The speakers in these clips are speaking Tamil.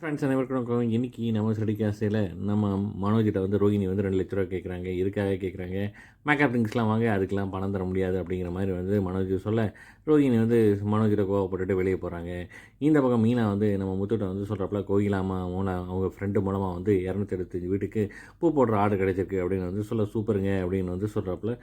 ஃப்ரெண்ட்ஸ் அனைவருக்கும் வணக்கம். இன்னைக்கு நம்ம ஸ்டடிகாஸ்டில் நம்ம மனோஜிட்ட வந்து ரோகிணி வந்து ரெண்டு லட்ச ரூபா கேட்குறாங்க இதுக்காக கேட்குறாங்க மேக்கப் திங்ஸ்லாம் வாங்க அதுக்கெலாம் பணம் தர முடியாது அப்படிங்கிற மாதிரி வந்து மனோஜ் சொல்ல ரோகிணி வந்து மனோஜிட்ட கோவப்பட்டுட்டு வெளியே போகிறாங்க இந்த பக்கம் மீனா வந்து நம்ம முத்துட்ட வந்து சொல்கிறப்பல கோகிலாமா மூணா அவங்க ஃப்ரெண்டு மூலமாக வந்து இரநூத்தி எழுபத்தஞ்சு வீட்டுக்கு பூ போடுற ஆர்டர் கிடைச்சிருக்கு அப்படின்னு வந்து சொல்ல சூப்பருங்க அப்படின்னு வந்து சொல்கிறப்பல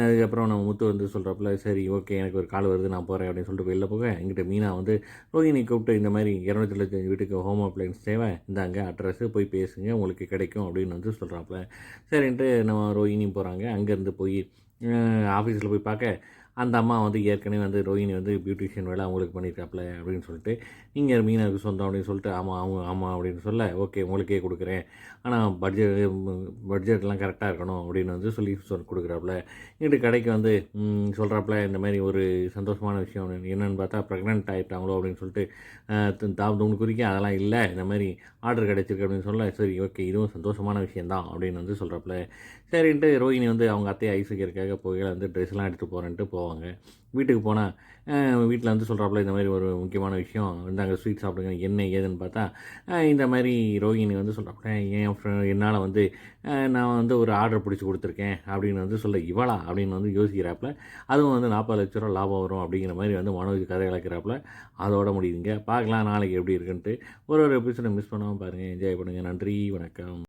அதுக்கப்புறம் நம்ம முத்து வந்து சொல்கிறப்பல சரி ஓகே எனக்கு ஒரு கால் வருது நான் போகிறேன் அப்படின்னு சொல்லிட்டு வெளில போக எங்கிட்ட மீனா வந்து ரோஹிணி கூப்பிட்டு இந்த மாதிரி இரநூத்தி எழுபத்தஞ்சு வீட்டுக்கு ஹோம் அப்ளைன்ஸ் தேவை. இந்தாங்க அட்ரஸு போய் பேசுங்க உங்களுக்கு கிடைக்கும் அப்படின்னு வந்து சொல்கிறாப்புல சரின்ட்டு நம்ம ரோஹினி போகிறாங்க அங்கேருந்து போய் ஆஃபீஸில் போய் பார்க்க அந்த அம்மா வந்து ஏற்கனவே வந்து ரோஹிணி வந்து பியூட்டிஷியன் வேலை அவங்களுக்கு பண்ணியிருக்காப்புல அப்படின்னு சொல்லிட்டு நீங்கள் மீனாவுக்கு சொந்தம் அப்படின்னு சொல்லிட்டு ஆமாம் அவங்க ஆமாம் அப்படின்னு சொல்ல ஓகே உங்களுக்கே கொடுக்குறேன். ஆனால் பட்ஜெட் பட்ஜெட்லாம் கரெக்டாக இருக்கணும் அப்படின்னு வந்து சொல்லி சொல் கொடுக்குறாப்புல. இங்கிட்டு கடைக்கு வந்து சொல்கிறாப்புல இந்த மாதிரி ஒரு சந்தோஷமான விஷயம் என்னென்னு பார்த்தா ப்ரெக்னென்ட் ஆகிட்டாங்களோ அப்படின்னு சொல்லிட்டு தாம் தூண் குறிக்க அதெல்லாம் இல்லை இந்த மாதிரி ஆர்டர் கிடச்சிருக்கு அப்படின்னு சொல்ல சரி ஓகே இதுவும் சந்தோஷமான விஷயந்தான் அப்படின்னு வந்து சொல்கிறாப்புல சரின்ட்டு ரோஹிணி வந்து அவங்க அத்தையை ஐஸ் வைக்கிறதுக்காக போகையில் வந்து ட்ரெஸ்லாம் எடுத்து போகிறேன்ட்டு போவாங்க. வீட்டுக்கு போனால் வீட்டில் வந்து சொல்கிறாப்புல இந்த மாதிரி ஒரு முக்கியமான விஷயம் இந்தாங்க ஸ்வீட் சாப்பிடுங்க என்ன ஏதுன்னு பார்த்தா இந்த மாதிரி ரோஹிணி வந்து சொல்கிறாப்புல என் ஃப்ரெண்ட் என்னால் வந்து நான் வந்து ஒரு ஆர்டர் பிடிச்சி கொடுத்துருக்கேன் அப்படின்னு வந்து சொல்ல இவளா? அப்படின்னு வந்து யோசிக்கிறாப்புல. அதுவும் வந்து நாற்பது லட்ச ரூபா லாபம் வரும் அப்படிங்கிற மாதிரி வந்து மனோஜ் கதை இழக்கிறாப்புல அதோட முடியுதுங்க. பார்க்கலாம் நாளைக்கு எப்படி இருக்குன்ட்டு. ஒரு ஒரு எபிசோட மிஸ் பண்ணாமல் பாருங்கள் என்ஜாய் பண்ணுங்கள் நன்றி. வணக்கம்.